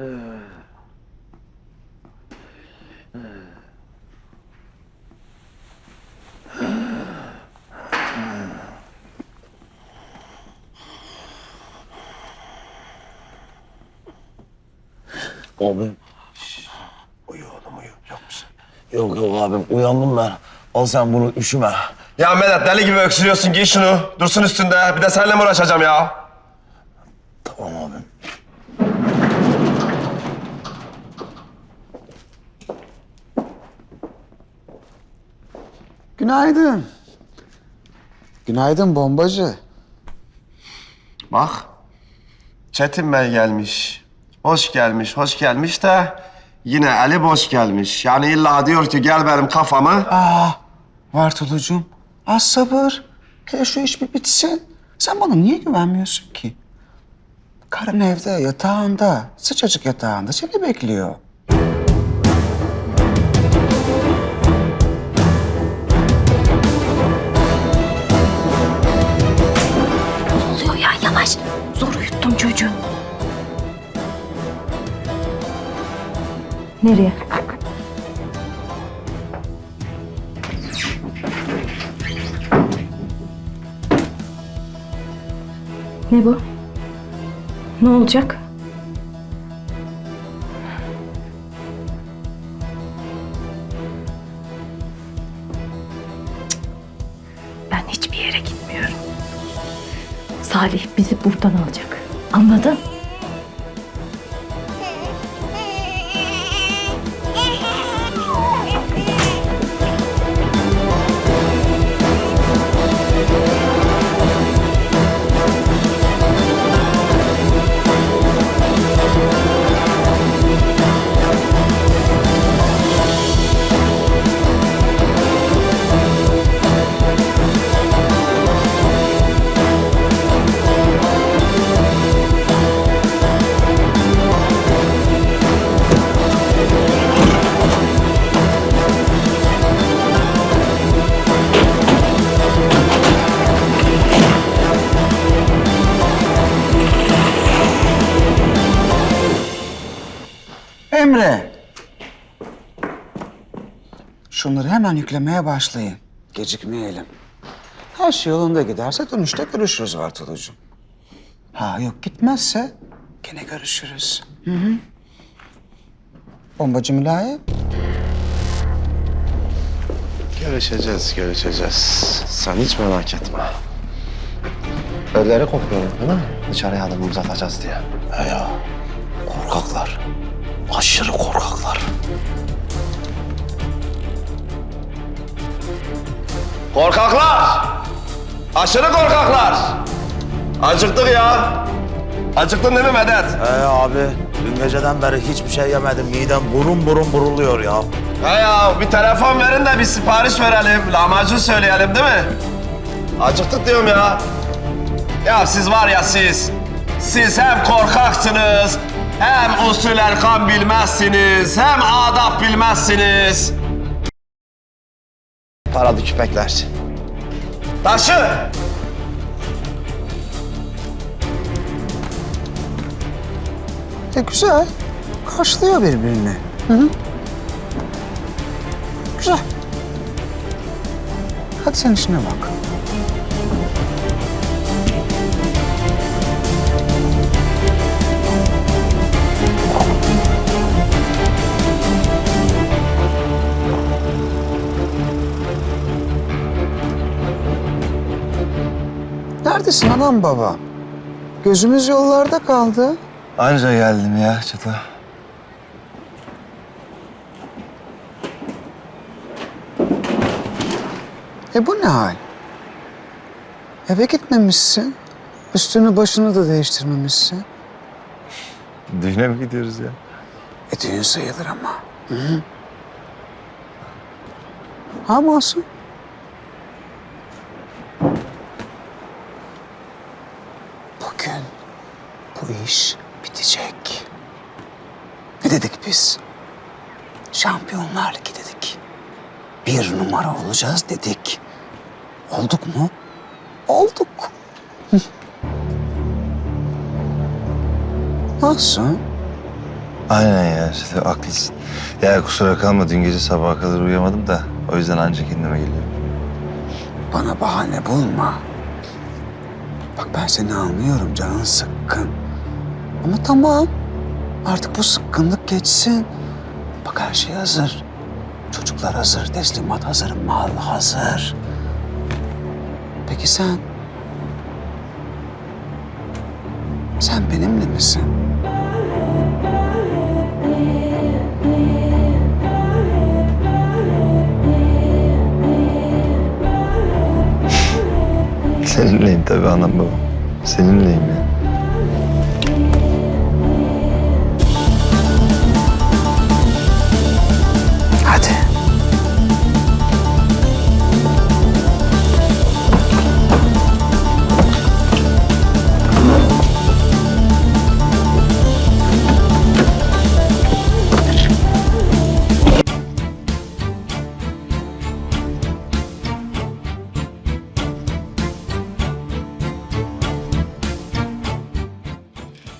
Abi. Uyu oğlum uyu. Yok musun? Yok yok abim uyandım ben. Al sen bunu üşüme. Ya Medet deli gibi öksürüyorsun. Giy şunu. Dursun üstünde. Bir de seninle mi uğraşacağım ya? Tamam abim. Günaydın. Günaydın bombacı. Bak. Çetin Bey gelmiş. Hoş gelmiş, hoş gelmiş de yine eli boş gelmiş. Yani illa diyor ki gel benim kafamı. Aa, Vartolucuğum. Az sabır. Gel şu iş bir bitsin. Sen bana niye güvenmiyorsun ki? Karın evde, yatağında, sıcacık yatağında seni bekliyor. Yavaş. Zor uyuttum çocuğu. Nereye? Ne bu? Ne olacak? Ben hiçbir yere gitmiyorum. Salih bizi buradan alacak. Anladın? Emre. Şunları hemen yüklemeye başlayın. Gecikmeyelim. Her şey yolunda giderse dönüşte görüşürüz Vartolucuğum. Ha yok gitmezse gene görüşürüz. Hı hı. Bombacı mülayim. Görüşeceğiz, görüşeceğiz. Sen hiç merak etme. Ölleri kopuyorum değil mi? Dışarıya adımımızı atacağız diye. He ya korkaklar. Aşırı korkaklar. Korkaklar! Aşırı korkaklar! Acıktık ya. Acıktın değil mi Medet? He abi, dün geceden beri hiçbir şey yemedim. Midem burun burun buruluyor ya. He ya bir telefon verin de bir sipariş verelim. Lahmacun söyleyelim değil mi? Acıktık diyorum ya. Ya siz var ya siz. Siz hem korkaksınız, hem usul erkam bilmezsiniz, hem adap bilmezsiniz. Paralı küpekler. Taşı! E güzel. Karşılıyor birbirini. Hı hı. Güzel. Hadi sen işine bak. Neredesin anam baba? Gözümüz yollarda kaldı. Anca geldim ya çata. E bu ne hal? Eve gitmemişsin. Üstünü başını da değiştirmemişsin. Düğüne mi gidiyoruz ya? E düğün sayılır ama. Hı -hı. Ha Masum? Bugün bu iş bitecek. Ne dedik biz? Şampiyonlar Ligi dedik. Bir numara olacağız dedik. Olduk mu? Olduk. Nasıl? Aynen ya işte haklısın. Ya kusura kalma dün gece sabaha kadar uyuyamadım da o yüzden ancak kendime geliyorum. Bana bahane bulma. Bak ben seni anlıyorum canın sıkkın. Ama tamam. Artık bu sıkkınlık geçsin. Bak her şey hazır. Çocuklar hazır, teslimat hazır, mal hazır. Peki sen? Sen benimle misin? Seninleyim tabii anam babam. Seninleyim ya.